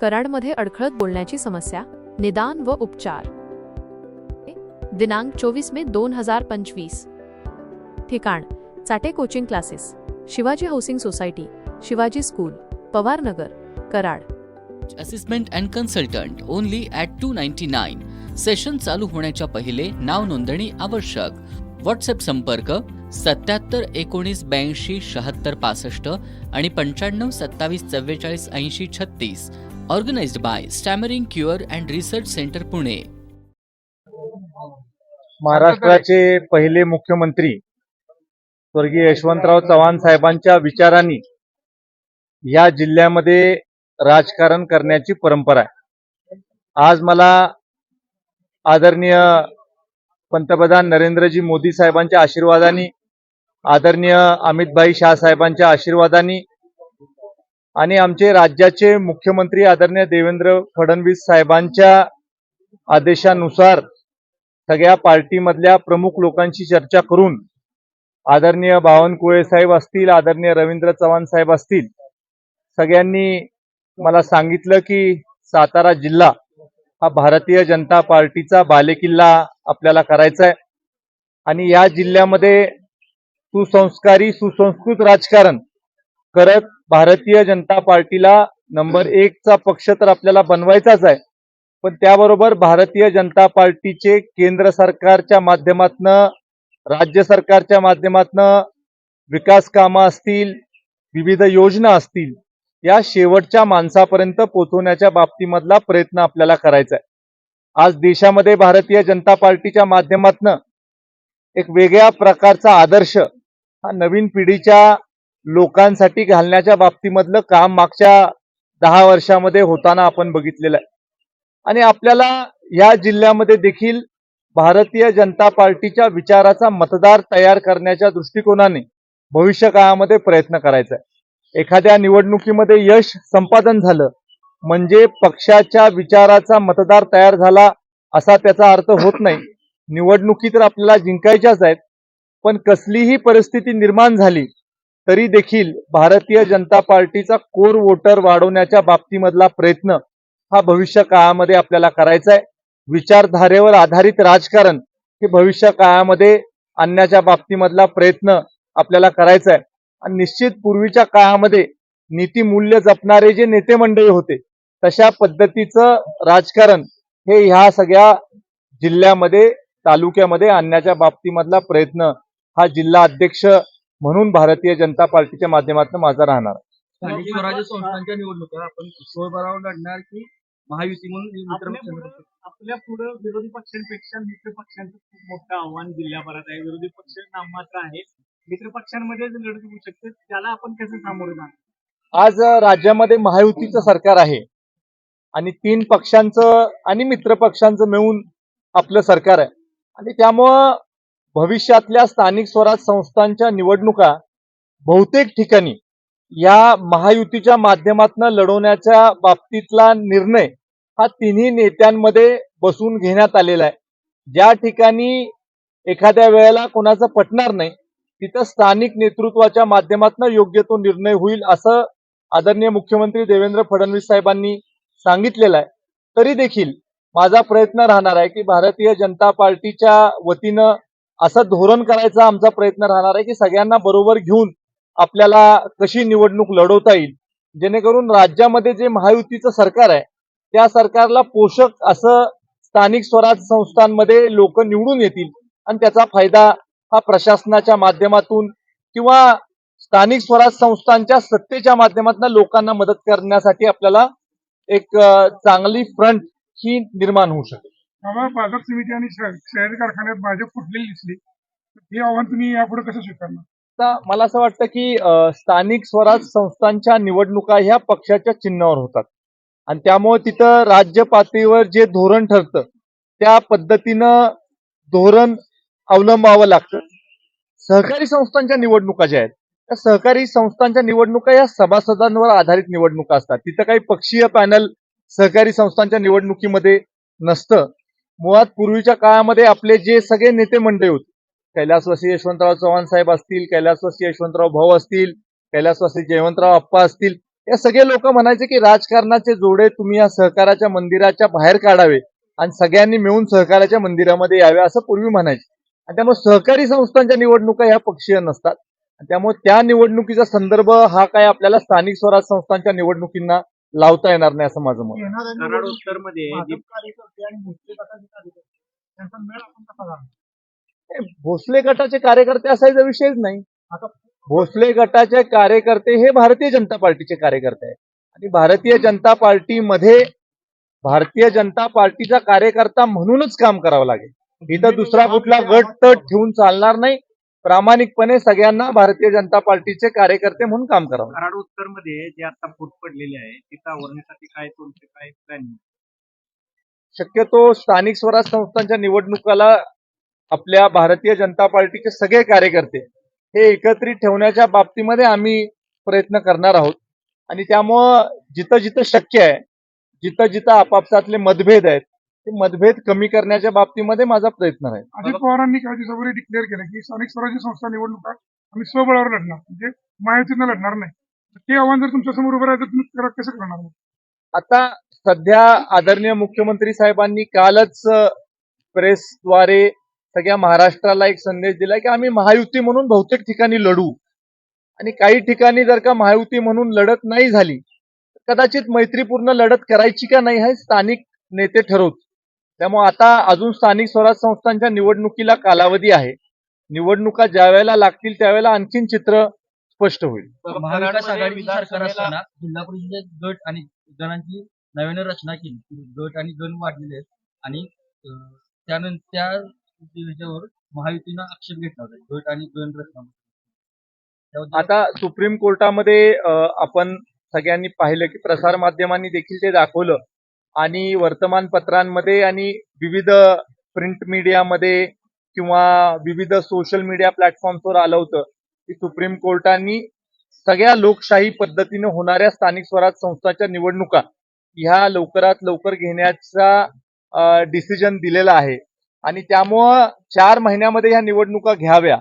कराडमध्ये अडखळत बोलण्याची समस्या निदान व उपचार. दिनांक चोवीस मे दोन हजार पंचवीस. ठिकाण Chate coaching classes Shivaji housing society Shivaji school Pawarnagar Karad. Assessment and consultant only at two ninety nine session चालू होण्याच्या पहिले नाव नोंदणी आवश्यक. व्हॉट्सअप संपर्क सत्याहत्तर एकोणीस ब्याऐंशी शहात्तर पासष्ट आणि पंच्याण्णव सत्तावीस चव्वेचाळीस ऐंशी छत्तीस. Organised by stammering cure and research centre Pune महाराष्ट्राचे पहिले मुख्यमंत्री स्वर्गीय यशवंतराव चव्हाण साहेबांच्या विचारांनी या जिल्ह्यामध्ये राजकारण करण्याची परंपरा आहे. आज मला आदरणीय पंतप्रधान नरेंद्रजी मोदी साहेबांच्या आशीर्वादाने आदरणीय अमितभाई शाह साहेबांच्या आशीर्वादाने आणि आमचे राज्याचे मुख्यमंत्री आदरणीय देवेंद्र फडणवीस साहेबांच्या आदेशानुसार सगळ्या पार्टीमधल्या प्रमुख लोकांशी चर्चा करून आदरणीय बावनकुळे साहेब असतील आदरणीय रवींद्र चव्हाण साहेब असतील सगळ्यांनी मला सांगितलं की सातारा जिल्हा हा भारतीय जनता पार्टीचा बालेकिल्ला आपल्याला करायचा आहे आणि या जिल्ह्यामध्ये सुसंस्कारी सुसंस्कृत राजकारण करत भारतीय जनता पार्टीला नंबर एकचा पक्ष तर आपल्याला बनवायचाच आहे. पण त्याबरोबर भारतीय जनता पार्टीचे केंद्र सरकारच्या माध्यमातनं राज्य सरकारच्या माध्यमातनं विकास कामं असतील विविध योजना असतील या शेवटच्या माणसापर्यंत पोहोचवण्याच्या बाबतीमधला प्रयत्न आपल्याला करायचा आहे. आज देशामध्ये भारतीय जनता पार्टीच्या माध्यमातनं एक वेगळ्या प्रकारचा आदर्श हा नवीन पिढीच्या लोकांसाठी घालण्याच्या बाबतीमधलं काम मागच्या दहा वर्षामध्ये होताना आपण बघितलेलं आहे. आणि आपल्याला या जिल्ह्यामध्ये देखील भारतीय जनता पार्टीच्या विचाराचा मतदार तयार करण्याच्या दृष्टिकोनाने भविष्य काळामध्ये प्रयत्न करायचा आहे. एखाद्या निवडणुकीमध्ये यश संपादन झालं म्हणजे पक्षाच्या विचाराचा मतदार तयार झाला असा त्याचा अर्थ होत नाही. निवडणुकी तर आपल्याला जिंकायच्याच आहेत पण कसलीही परिस्थिती निर्माण झाली तरी देखील भारतीय जनता पार्टीचा कोर वोटर वाढवण्याच्या बाबतीमधला प्रयत्न हा भविष्य काळामध्ये आपल्याला करायचा आहे. विचारधारेवर आधारित राजकारण हे भविष्य काळामध्ये आणण्याच्या बाबतीमधला प्रयत्न आपल्याला करायचा आहे. आणि निश्चित पूर्वीच्या काळामध्ये नीतिमूल्य जपणारे जे नेते मंडळी होते तशा पद्धतीचं राजकारण हे ह्या सगळ्या जिल्ह्यामध्ये तालुक्यामध्ये आणण्याच्या बाबतीमधला प्रयत्न हा जिल्हा अध्यक्ष म्हणून भारतीय जनता पार्टीच्या माध्यमातून माझा राहणार. स्थानिक स्वराज्य संस्थांच्या निवडणुका आपण स्वबळावर लढणार की महायुती म्हणून मित्र आपल्या पुढं आपल्या पुढं विरोधी पक्षांपेक्षा मित्र पक्षांचं खूप मोठं आव्हान जिल्ह्याभरात आहे. विरोधी पक्ष नाममात्र आहे मित्र पक्षांमध्येच लढत होऊ शकते त्याला आपण कसं सामोरं जाणार? आज राज्यामध्ये महायुतीचं सरकार आहे आणि तीन पक्षांचं आणि मित्र पक्षांचं मिळून आपलं सरकार आहे. आणि त्यामुळं भविष्यातल्या स्थानिक स्वराज संस्थांच्या निवडणुका बहुतेक ठिकाणी या महायुतीच्या माध्यमातून लढवण्याच्या बाबतीतला निर्णय हा तिन्ही नेत्यांमध्ये बसून घेण्यात आलेला आहे. ज्या ठिकाणी एखाद्या वेळेला कोणाचं पटणार नाही तिथं स्थानिक नेतृत्वाच्या माध्यमातून योग्य तो निर्णय होईल असं आदरणीय मुख्यमंत्री देवेंद्र फडणवीस साहेबांनी सांगितलेलं आहे. तरी देखील माझा प्रयत्न राहणार आहे की भारतीय जनता पार्टीच्या वतीनं असं धोरण करायचा आमचा प्रयत्न राहणार आहे की सगळ्यांना बरोबर घेऊन आपल्याला कशी निवडणूक लढवता येईल. जेणेकरून राज्यामध्ये जे महायुतीचं सरकार आहे त्या सरकारला पोषक असं स्थानिक स्वराज संस्थांमध्ये लोक निवडून येतील आणि त्याचा फायदा हा प्रशासनाच्या माध्यमातून किंवा स्थानिक स्वराज संस्थांच्या सत्तेच्या माध्यमातून लोकांना मदत करण्यासाठी आपल्याला एक चांगली फ्रंट ही निर्माण होऊ शकेल. आम्हाला बाजार समिती आणि शहरी कारखान्यात भाजप फुटलेली दिसली हे आव्हान तुम्ही यापुढे कसं स्वीकारणार? मला असं वाटतं की स्थानिक स्वराज संस्थांच्या निवडणुका ह्या पक्षाच्या चिन्हावर होतात. आणि त्यामुळे तिथं राज्य पातळीवर जे धोरण ठरतं त्या पद्धतीनं धोरण अवलंबावं लागतं. सहकारी संस्थांच्या निवडणुका ज्या आहेत त्या सहकारी संस्थांच्या निवडणुका या सभासदांवर आधारित निवडणुका असतात. तिथं काही पक्षीय पॅनल सहकारी संस्थांच्या निवडणुकीमध्ये नसतं. मुळात पूर्वीच्या काळामध्ये आपले जे सगळे नेते मंडळी होते कैलासवासी यशवंतराव चव्हाण साहेब असतील कैलासवासी यशवंतराव भाऊ असतील कैलासवासी जयवंतराव अप्पा असतील या सगळे लोक म्हणायचे की राजकारणाचे जोडे तुम्ही या सहकाराच्या मंदिराच्या बाहेर काढावे आणि सगळ्यांनी मिळून सहकाराच्या मंदिरामध्ये यावे असं पूर्वी म्हणायचे. आणि त्यामुळे सहकारी संस्थांच्या निवडणुका ह्या पक्षीय नसतात. त्यामुळे त्या निवडणुकीचा संदर्भ हा काय आपल्याला स्थानिक स्वराज संस्थांच्या निवडणुकींना लावता येणार नाही असं माझं मत. आहे. कराड उत्तरमध्ये कार्यकर्ते आणि भोसले गटाचे कार्यकर्ते त्यांचा मेळ आपण कसा झाला हे भोसले गटाचे कार्यकर्ते असायचा विषयच नाही. आता भोसले गटाचे कार्यकर्ते हे भारतीय जनता पार्टीचे कार्यकर्ते आहेत. आणि भारतीय जनता पार्टीमध्ये भारतीय जनता पार्टीचा कार्यकर्ता म्हणूनच काम करावं लागेल. इथं दुसरा कुठला गट तट ठेवून चालणार नाही. प्रामाणिकपणे सगळ्यांना भारतीय जनता पार्टीचे कार्यकर्ते म्हणून काम करावं. कराड उत्तरमध्ये जे आता फूट पडलेले आहे तिथं आवरण्यासाठी काय तुमचे काय प्लॅनिंग शक्यतो स्थानिक स्वराज संस्थांच्या निवडणुकाला आपल्या भारतीय जनता पार्टीचे सगळे कार्यकर्ते हे एकत्रित ठेवण्याच्या बाबतीमध्ये आम्ही प्रयत्न करणार आहोत आणि त्यामुळं जिथं जिथं शक्य आहे जिथं जिथं आपापसातले मतभेद आहेत ते मतभेद कमी करण्याच्या बाबतीमध्ये माझा प्रयत्न आहे. अजित पवारांनी काही दिवसापूर्वी डिक्लेअर केलं की स्थानिक स्वराज्य संस्था निवडणुका आम्ही स्वबळावर लढणार म्हणजे महायुतीनं लढणार नाही. ते आव्हान जर तुमच्यासमोर उभं राहिलं तर तुम्ही कसं करणार आता सध्या आदरणीय मुख्यमंत्री साहेबांनी कालच प्रेसद्वारे सगळ्या महाराष्ट्राला एक संदेश दिला की आम्ही महायुती म्हणून बहुतेक ठिकाणी लढू. आणि काही ठिकाणी जर का महायुती म्हणून लढत नाही झाली कदाचित मैत्रीपूर्ण लढत करायची का नाही हे स्थानिक नेते ठरवतील. त्यामुळे आता अजून स्थानिक स्वराज संस्थांच्या निवडणुकीला कालावधी आहे. निवडणुका ज्या वेळेला लागतील त्यावेळेला आणखीन चित्र स्पष्ट होईल. महाविकास आघाडीची सरकार असताना जिल्हा परिषदेत गट आणि गणांची नव्याने रचना केली. गट आणि गण वाढलेले आहेत आणि त्यानंतर त्या ह्याच्यावर महायुतीनं आक्षेप घेतला होता. गट आणि गण रचना. आता सुप्रीम कोर्टामध्ये आपण सगळ्यांनी पाहिलं की प्रसार माध्यमांनी देखील ते दाखवलं. आणि वर्तमानपत्रांमध्ये आणि विविध प्रिंट मीडियामध्ये किंवा विविध सोशल मीडिया प्लॅटफॉर्मवर आलं होतं की सुप्रीम कोर्टाने सगळ्या लोकशाही पद्धतीने होणाऱ्या स्थानिक स्वराज संस्थांच्या निवडणुका ह्या लवकरात लवकर घेण्याचा डिसिजन दिलेला आहे. आणि त्यामुळं चार महिन्यामध्ये ह्या निवडणुका घ्याव्या.